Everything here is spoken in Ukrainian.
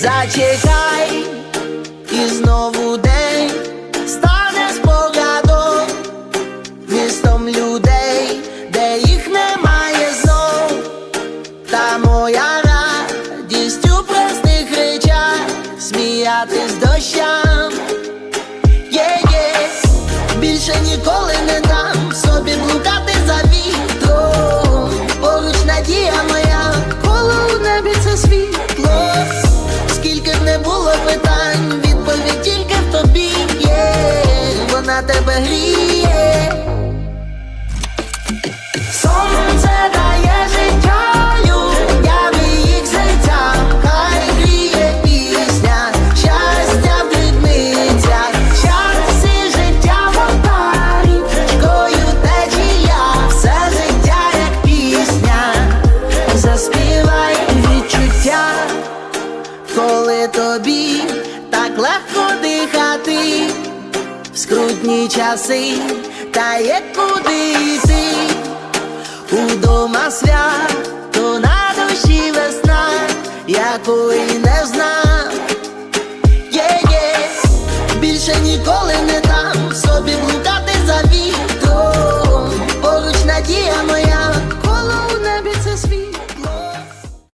Зачекай, і знову день стане спогадом містом людей, де їх немає знов. Та моя радість у простих речах сміятись дощам. Є-є, більше ніколи не дам собі блукати за вітром. Поруч надія моя, коло у небі це світло. Тебе гріє. Сонце дає життя людям і їх серцям, хай гріє пісня, щастя в дрібницях, життя в річкою течія, все життя як пісня, заспівай відчуття, коли тобі так легко скрутні часи, та є куди йти, удома свято на душі весна, якої не знав, є, є більше ніколи не там.